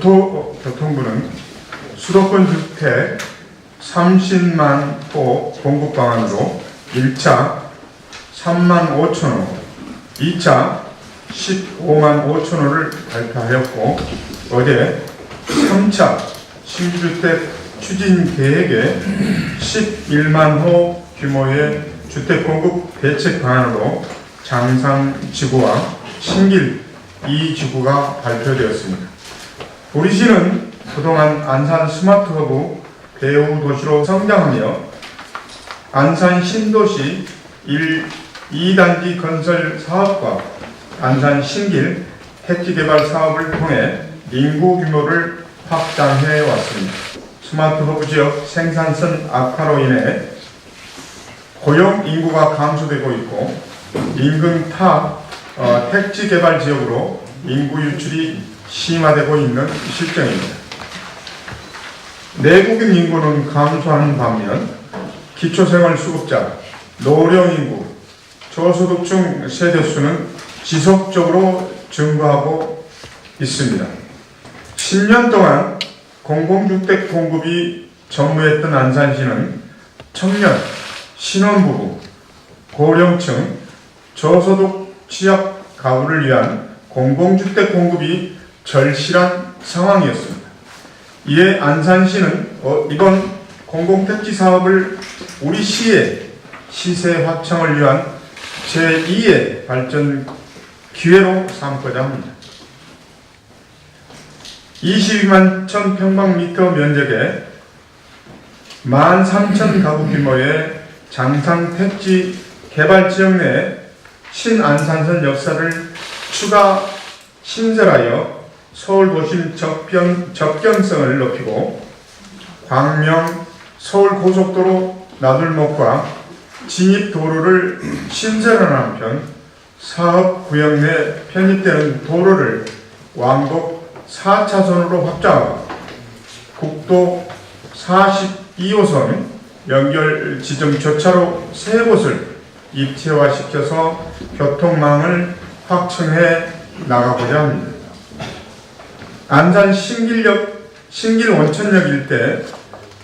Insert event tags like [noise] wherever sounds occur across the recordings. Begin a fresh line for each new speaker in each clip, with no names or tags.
국토교통부는 수도권 주택 30만 호 공급 방안으로 1차 3만 5천 호, 2차 15만 5천 호를 발표하였고 어제 3차 신주택 추진 계획에 11만 호 규모의 주택 공급 대책 방안으로 장상 지구와 신길 2지구가 발표되었습니다. 우리 시는 그동안 안산 스마트 허브 배후 도시로 성장하며 안산 신도시 1, 2단지 건설 사업과 안산 신길 택지 개발 사업을 통해 인구 규모를 확장해 왔습니다. 스마트 허브 지역 생산성 악화로 인해 고용 인구가 감소되고 있고 인근 타 어, 택지 개발 지역으로 인구 유출이 심화되고 있는 실정입니다. 내국인 인구는 감소하는 반면 기초생활 수급자, 노령 인구, 저소득층 세대 수는 지속적으로 증가하고 있습니다. 10년 동안 공공주택 공급이 전무했던 안산시는 청년, 신혼부부, 고령층, 저소득 취약 가구를 위한 공공주택 공급이 절실한 상황이었습니다. 이에 안산시는 어, 이번 공공택지 사업을 우리 시의 시세 확장을 위한 제2의 발전 기회로 삼고자 합니다. 22만 천 평방미터 면적에 13,000 가구 규모의 장상 택지 개발 지역 내 신안산선 역사를 추가 신설하여 서울 도심 접경, 접경성을 높이고 광명 서울 고속도로 나들목과 진입 도로를 신설하는 한편 사업 구역 내 편입되는 도로를 왕복 4차선으로 확장하고 국도 42호선 연결 지점 교차로 세 곳을 입체화시켜서 교통망을 확충해 나가고자 합니다. 안산 신길역, 신길 원천역 일대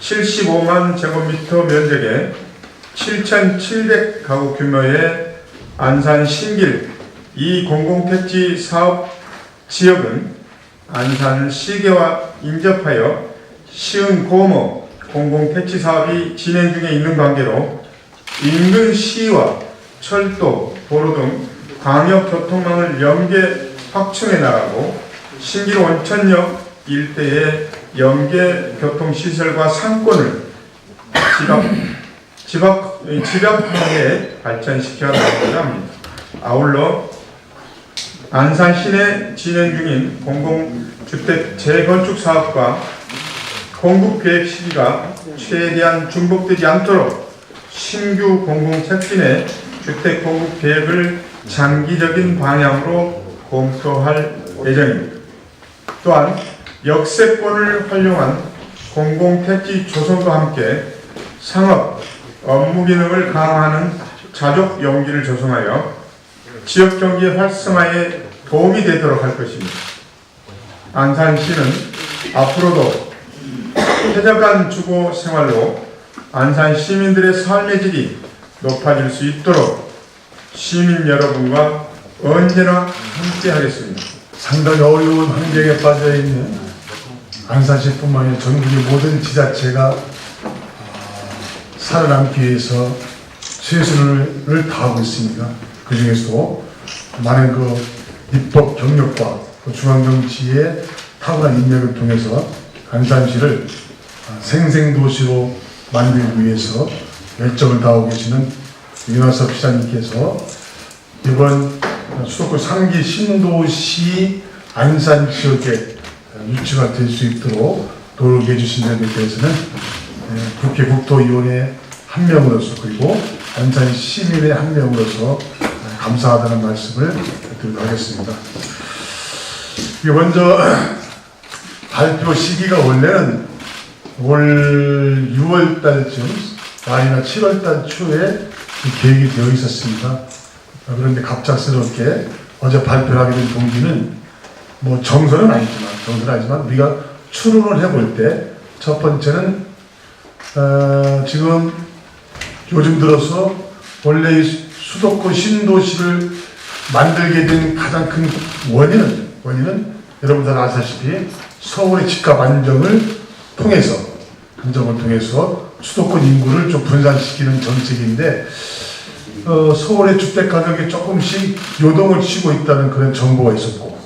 75만 제곱미터 면적에 7,700 가구 규모의 안산 신길 이 공공택지 사업 지역은 안산 시계와 인접하여 시흥 고모 공공택지 사업이 진행 중에 있는 관계로 인근 시와 철도, 도로 등 광역 교통망을 연계 확충해 나가고 신길 원천역 일대의 연계 교통 시설과 상권을 집합 집합 집약하게 발전시켜 나가고자 합니다. 아울러 안산 시내 진행 중인 공공주택 재건축 사업과 공급 계획 시기가 최대한 중복되지 않도록 신규 공공택지 내 주택 공급 계획을 장기적인 방향으로 검토할 예정입니다. 또한 역세권을 활용한 공공택지 조성과 함께 상업, 업무 기능을 강화하는 자족 용기를 조성하여 지역 경제 활성화에 도움이 되도록 할 것입니다. 안산시는 앞으로도 쾌적한 주거 생활로 안산 시민들의 삶의 질이 높아질 수 있도록 시민 여러분과 언제나 함께 하겠습니다.
상당히 어려운 환경에 빠져 있는 안산시뿐만 아니라 전국의 모든 지자체가 어, 살아남기 위해서 최선을 다하고 있습니다. 그 중에서도 많은 그 입법 경력과 그 중앙정치의 탁월한 인맥을 통해서 안산시를 어, 생생도시로 만들기 위해서 열정을 다하고 계시는 윤화섭 시장님께서 이번 수도권 상기 신도시 안산 지역에 유치가 될 수 있도록 노력해 주신 점에 대해서는 예, 국회 국토위원회 한 명으로서 그리고 안산 시민의 한 명으로서 감사하다는 말씀을 드리도록 하겠습니다. 이 먼저 [clears throat] 발표 시기가 원래는 올 6월 달쯤 말이나 7월 달 초에 계획이 되어 있었습니다. 그런데 갑작스럽게 어제 발표를 하게 된 동기는 뭐 정설은 아니지만 정설은 아니지만 우리가 추론을 해볼 때 첫 번째는 어, 지금 요즘 들어서 원래 이 수도권 신도시를 만들게 된 가장 큰 원인은 원인은 여러분 들 아시다시피 서울의 집값 안정을 통해서 안정을 통해서 수도권 인구를 좀 분산시키는 정책인데 어, 서울의 주택 가격이 조금씩 요동을 치고 있다는 그런 정보가 있었고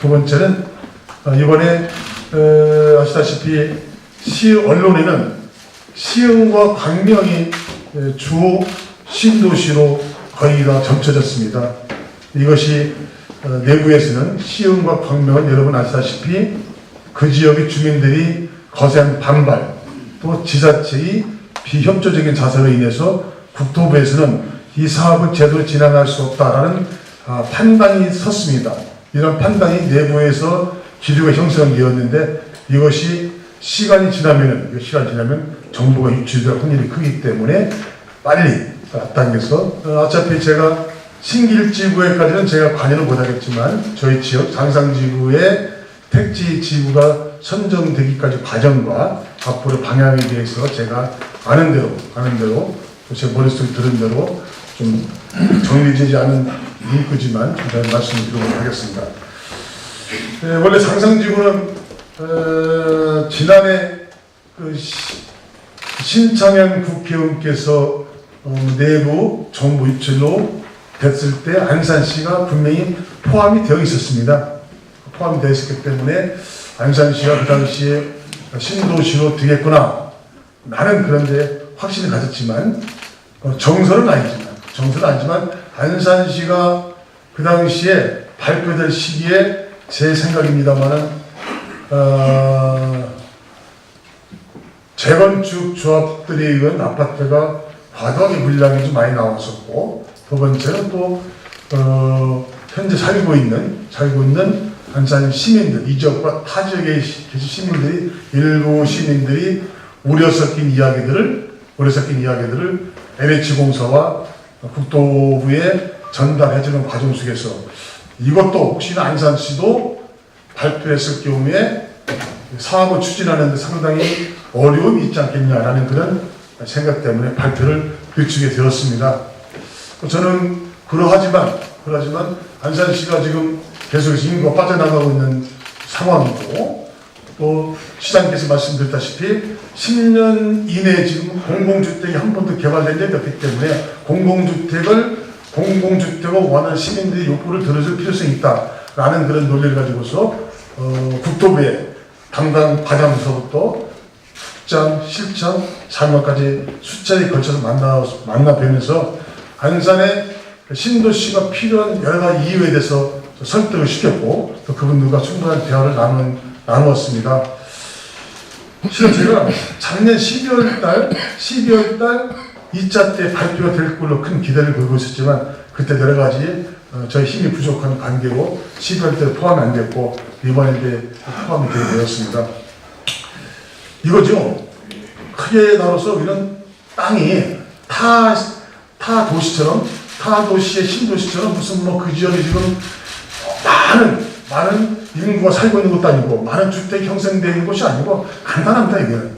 두 번째는 어, 이번에 어, 아시다시피 시 언론에는 시흥과 광명이 에, 주 신도시로 거의 다 점쳐졌습니다. 이것이 어, 내부에서는 시흥과 광명은 여러분 아시다시피 그 지역의 주민들이 거센 반발 또 지자체의 비협조적인 자세로 인해서 국토부에서는 이 사업을 제대로 진행할 수 없다라는 아, 판단이 섰습니다. 이런 판단이 내부에서 기류가 형성되었는데 이것이 시간이 지나면은 이 시간이 지나면 정보가 유출될 확률이 크기 때문에 빨리 앞당겨서 어, 어차피 제가 신길지구에까지는 제가 관여는 못하겠지만 저희 지역 장상지구의 택지 지구가 선정되기까지 과정과 앞으로 방향에 대해서 제가 아는 대로 아는 대로 제 머릿속에 들은 대로 좀 정리되지 않은 문구지만 좀 말씀을 드리도록 하겠습니다. 네, 원래 장상지구는 어, 지난해 그 시- 신창현 국회의원께서 어, 내부 정부 입출로 됐을 때 안산시가 분명히 포함이 되어 있었습니다. 포함이 되어 있었기 때문에 안산시가 그 당시에 신도시로 되겠구나. 나는 그런데 확신을 가졌지만 어, 정설은 아니지만 정설은 아니지만 안산시가 그 당시에 발표될 시기에 제 생각입니다만은 어, 재건축 조합들에 의한 아파트가 과도하게 물량이 좀 많이 나왔었고 두 번째는 또 어, 현재 살고 있는 살고 있는 안산 시민들 이 지역과 타 지역에 시- 계신 시민들이 일부 시민들이 우려 섞인 이야기들을 우려 섞인 이야기들을 NH공사와 국토부에 전달해주는 과정 속에서 이것도 혹시나 안산시도 발표했을 경우에 사업을 추진하는데 상당히 어려움이 있지 않겠냐라는 그런 생각 때문에 발표를 늦추게 되었습니다. 저는 그러하지만 그러하지만 안산시가 지금 계속해서 빠져나가고 있는 상황이고 또 시장께서 말씀드렸다시피 10년 이내에 지금 공공주택이 한 번도 개발된 적이 없기 때문에 공공주택을 공공주택을 원하는 시민들의 욕구를 들어줄 필요성이 있다라는 그런 논리를 가지고서 어, 국토부에 담당 과장부서부터 국장, 실장, 장관까지 수차에 걸쳐서 만나 만나 뵈면서 안산의 신도시가 필요한 여러 가지 이유에 대해서 설득을 시켰고 또 그분들과 충분한 대화를 나눈, 나누었습니다. 실은 제가 작년 12월 달, 12월 달 2차 때 발표가 될 걸로 큰 기대를 걸고 있었지만 그때 여러 가지 어, 저희 힘이 부족한 관계로 12월 때 포함이 안 됐고 이번에 포함이 되었습니다. 이거죠. 크게 나눠서 이런 땅이 타, 타 도시처럼, 타 도시의 신도시처럼 무슨 뭐 그 지역에 지금 많은, 많은 인구가 살고 있는 것도 아니고, 많은 주택이 형성되어 있는 곳이 아니고, 간단합니다, 이게는.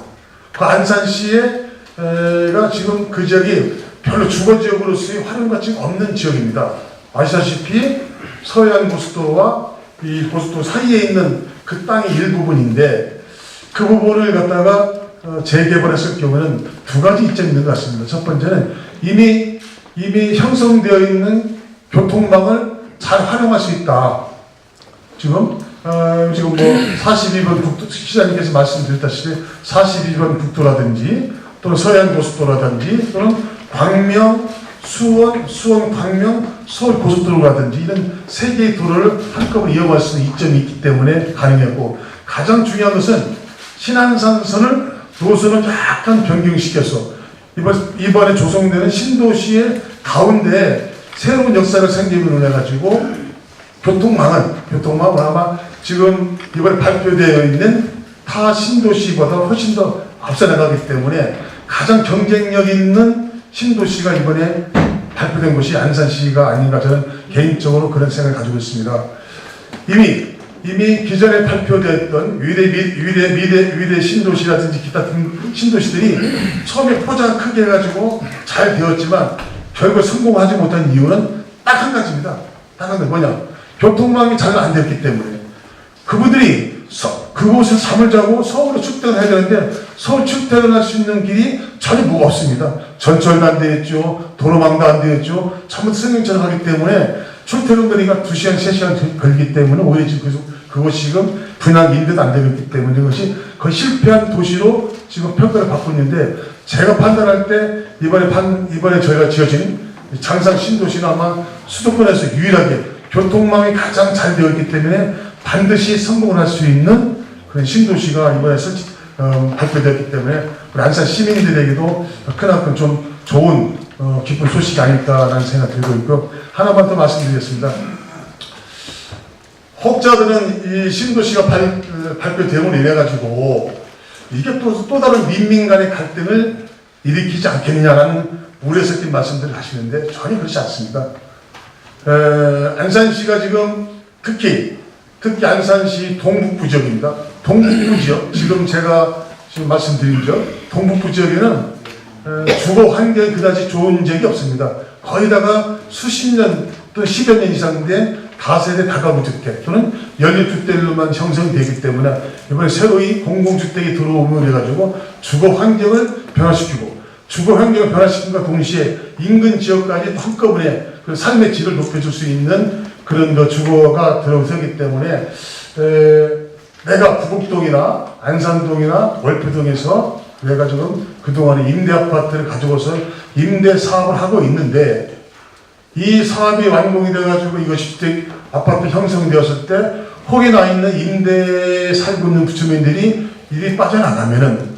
그 안산시가 지금 그 지역이 별로 주거 지역으로서의 활용가치가 없는 지역입니다. 아시다시피 서해안 고속도로와 이 고속도로 사이에 있는 그 땅의 일부분인데, 그 부분을 갖다가 어, 재개발했을 경우는 두 가지 이점이 있는 것 같습니다. 첫 번째는 이미 이미 형성되어 있는 교통망을 잘 활용할 수 있다. 지금 어, 지금 뭐 42번 국도 시장님께서 말씀드렸다시피 42번 국도라든지 또는 서해안 고속도로라든지 또는 광명 수원 수원 광명 서울 고속도로라든지 이런 세 개의 도로를 한꺼번에 이용할 수 있는 이점이 있기 때문에 가능했고 가장 중요한 것은 신안산선을 노선을 약간 변경시켜서 이번, 이번에 조성되는 신도시의 가운데 새로운 역사를 생기문을 해가지고 교통망은, 교통망은 아마 지금 이번에 발표되어 있는 타 신도시보다 훨씬 더 앞서 나가기 때문에 가장 경쟁력 있는 신도시가 이번에 발표된 곳이 안산시가 아닌가 저는 개인적으로 그런 생각을 가지고 있습니다. 이미 이미 기존에 발표되었던 위례, 미, 위례, 미래, 위례 신도시라든지 기타 등 신도시들이 처음에 포장 크게 해가지고 잘 되었지만 결국 성공하지 못한 이유는 딱 한 가지입니다. 딱 한 가지 뭐냐? 교통망이 잘 안 됐기 때문에 그분들이 서, 그곳에 잠을 자고 서울로 출퇴근을 해야 되는데 서울 출퇴근할 수 있는 길이 전혀 뭐가 없습니다. 전철도 안 되겠죠. 도로망도 안 되겠죠. 전부 승용차를 하기 때문에 출퇴근 거리가 2시간, 3시간 걸리기 때문에 오히려 지금 그- 그곳이 지금 분양 인대도 안 되기 때문에 이것이 거의 실패한 도시로 지금 평가를 받고 있는데 제가 판단할 때 이번에 판, 이번에 저희가 지어진 장상 신도시는 아마 수도권에서 유일하게 교통망이 가장 잘 되어 있기 때문에 반드시 성공을 할 수 있는 그런 신도시가 이번에 설치, 어, 발표되었기 때문에 우리 안산 시민들에게도 크나큰 좀 좋은 어, 기쁜 소식이 아닐까라는 생각이 들고 있고 하나만 더 말씀드리겠습니다. 혹자들은 이 신도시가 발, 어, 발표되고 이래가지고 이게 또, 또 다른 민민 간의 갈등을 일으키지 않겠느냐라는 우려 섞인 말씀들을 하시는데 전혀 그렇지 않습니다. 에, 안산시가 지금 특히 특히 안산시 동북부 지역입니다. 동북부 지역 지금 제가 지금 말씀드린 지역 동북부 지역에는 에, 주거 환경이 그다지 좋은 지역이 없습니다. 거의다가 수십 년 또는 십여 년 이상 된 다세대 다가구 주택 또는 연립주택로만 형성되기 때문에 이번에 새로이 공공주택이 들어오면 해가지고 주거 환경을 변화시키고 주거 환경을 변화시킴과 동시에 인근 지역까지 한꺼번에 그 삶의 질을 높여줄 수 있는 그런 그 주거가 들어서기 때문에 에, 내가 부곡동이나 안산동이나 월표동에서 내가 지금 그동안에 임대 아파트를 가지고서 임대 사업을 하고 있는데 이 사업이 완공이 돼가지고 이것이 아파트 형성되었을 때 혹에 나 있는 임대 살고 있는 주민들이 일이 빠져나가면은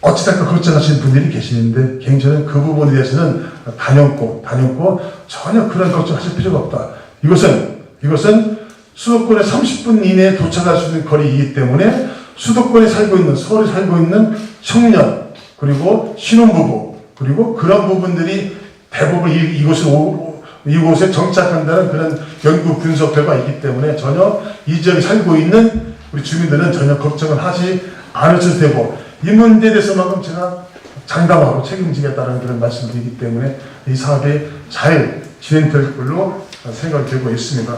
어찌됐건 걱정하시는 분들이 계시는데 개인적으로 그 부분에 대해서는 단연코 단연코 전혀 그런 걱정하실 필요가 없다. 이것은 이것은 수도권에 30분 이내에 도착할 수 있는 거리이기 때문에 수도권에 살고 있는 서울에 살고 있는 청년 그리고 신혼부부 그리고 그런 부분들이 대부분 이, 오, 이곳에 정착한다는 그런 연구 분석 결과가 있기 때문에 전혀 이 지역에 살고 있는 우리 주민들은 전혀 걱정을 하지 않으셔도 되고 이 문제에 대해서만큼 제가 장담하고 책임지겠다는 그런 말씀을 드리기 때문에 이 사업이 잘 진행될 걸로 생각이 들고 있습니다.